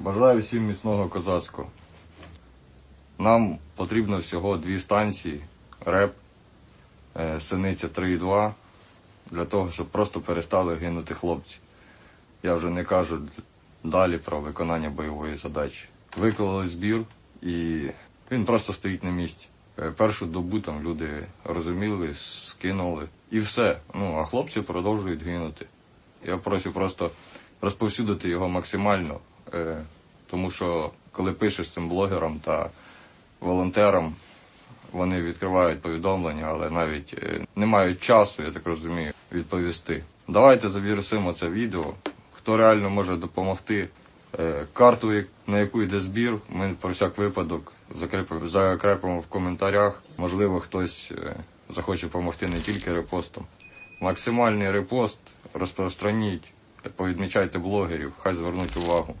Бажаю всім міцного козацького. Нам потрібно всього дві станції РЕП, е, Синиця 3,2 для того, щоб просто перестали гинути хлопці. Я вже не кажу далі про виконання бойової задачі. Виклали збір і він просто стоїть на місці. Е, Першу добу там люди розуміли, скинули і все. Ну а хлопці продовжують гинути. Я прошу просто розповсюдити його максимально, тому що коли пишеш цим блогерам та волонтерам, вони відкривають повідомлення, але навіть е, не мають часу, я так розумію, відповісти. Давайте завірусимо це відео. Хто реально може допомогти, е, карту, на яку йде збір, ми про всяк випадок закрепимо в коментарях. Можливо, хтось е, захоче допомогти не тільки репостом. Максимальний репост розпространіть, повідмічайте блогерів, хай звернуть увагу.